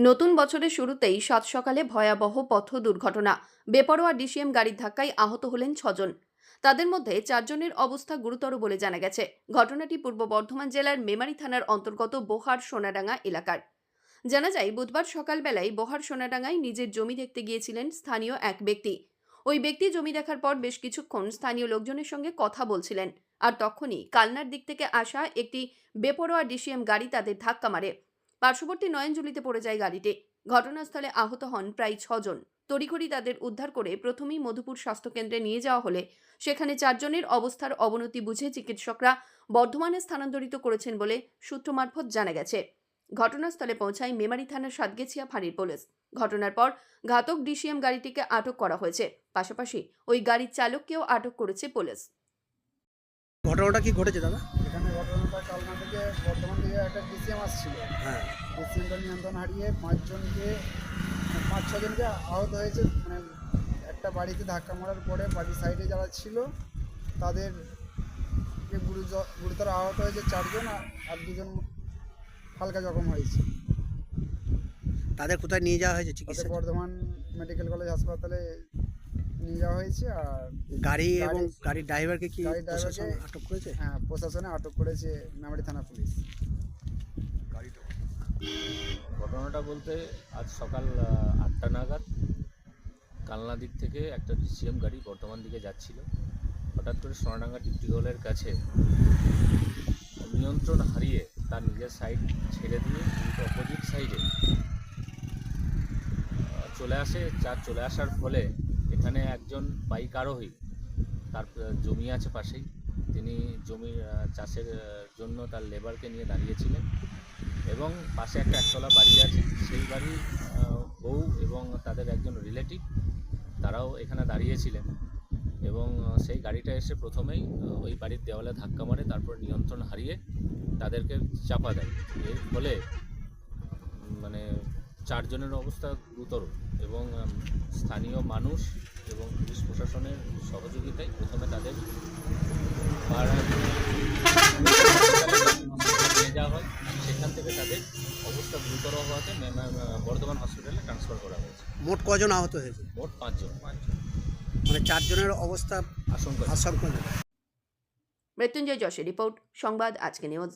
নতুন বছরের শুরুতেই সাত সকালে ভয়াবহ পথ দুর্ঘটনা। বেপরোয়া ডিসিএম গাড়ির ধাক্কায় আহত হলেন ছজন। তাদের মধ্যে চারজনের অবস্থা গুরুতর বলে জানা গেছে। ঘটনাটি পূর্ব বর্ধমান জেলার মেমারি থানার অন্তর্গত বোহার সোনাডাঙ্গা এলাকার। জানা যায়, বুধবার সকালবেলায় বোহার সোনাডাঙ্গায় নিজের জমি দেখতে গিয়েছিলেন স্থানীয় এক ব্যক্তি। ওই ব্যক্তি জমি দেখার পর বেশ কিছুক্ষণ স্থানীয় লোকজনের সঙ্গে কথা বলছিলেন। আর তখনই কালনার দিক থেকে আসা একটি বেপরোয়া ডিসিএম গাড়ি তাদের ধাক্কা মারে। পার্শ্ববর্তী নয়নজুলিতে পড়ে যায় গাড়িটি। ঘটনাস্থলে আহত হন প্রায় ছজন। তড়িঘড়ি তাদের উদ্ধার করে প্রথমেই মধুপুর স্বাস্থ্যকেন্দ্রে নিয়ে যাওয়া হলে সেখানে চারজনের অবস্থার অবনতি বুঝে চিকিৎসকরা বর্ধমানে স্থানান্তরিত করেছেন বলে সূত্র মারফত জানা গেছে। ঘটনাস্থলে পৌঁছায় মেমারি থানার সাতগেছিয়া ফাঁড়ির পুলিশ। ঘটনার পর ঘাতক ডিসিএম গাড়িটিকে আটক করা হয়েছে। পাশাপাশি ওই গাড়ির চালককেও আটক করেছে পুলিশ। ঘটনাটা কি ঘটেছে দাদা? এখানে ঘটনাটা একটা ডিসিএম আসছিল। হ্যাঁ। ডিসিএমটা নিয়ন্ত্রণ হারিয়ে পাঁচজনকে পাঁচ ছজনকে আহত হয়েছে। মানে একটা বাড়িতে ধাক্কা মারার পরে বাড়ির সাইডে যারা ছিল তাদের কে গুরুতর আহত হয়েছে চারজন আর- আর দুজন হালকা জখম হয়েছে। তাদের কোথায় নিয়ে যাওয়া হয়েছে চিকিৎসা? বর্ধমান মেডিকেল কলেজ হাসপাতালে নিয়ে যাওয়া হয়েছে আর গাড়ি এবং গাড়ির ড্রাইভারকে কি প্রশাসন আটক করেছে? হ্যাঁ প্রশাসনে আটক করেছে মেমারি থানা পুলিশ। ঘটনাটা বলতে আজ সকাল আটটা নাগাদ কালনা দিক থেকে একটা ডিসিএম গাড়ি বর্ধমান দিকে যাচ্ছিল। হঠাৎ করে সোনাডাঙ্গা ডিপটি হলের কাছে নিয়ন্ত্রণ হারিয়ে তার নিজের সাইড ছেড়ে দিয়ে উল্টো অপোজিট সাইডে চলে আসে। যা চলে আসার ফলে এখানে একজন বাইক আরোহী, তার জমি আছে পাশেই। তিনি জমির চাষের জন্য তার লেবারকে নিয়ে দাঁড়িয়েছিলেন এবং পাশে একটা একতলা বাড়ি আছে। সেই বাড়ির বউ এবং তাদের একজন রিলেটিভ তারাও এখানে দাঁড়িয়েছিলেন এবং সেই গাড়িটা এসে প্রথমেই ওই বাড়ির দেওয়ালে ধাক্কা মারে, তারপর নিয়ন্ত্রণ হারিয়ে তাদেরকে চাপা দেয়। এর ফলে মানে চারজনের অবস্থা গুরুতর এবং স্থানীয় মানুষ এবং পুলিশ প্রশাসনের সহযোগিতায় প্রথমে তাদের পাড়ার নিয়ে যাওয়া হয়। সেখান থেকে তাদের অবস্থা গুরুতর হওয়াতে বর্ধমান হসপিটালে ট্রান্সফার করা হয়েছে। মোট কজন আহত হয়েছে? মোট পাঁচজন। পাঁচজন। মানে চারজনের অবস্থা আশঙ্কা আশঙ্কা মৃত্যুঞ্জয় যশের রিপোর্ট সংবাদ আজকে নিউজ।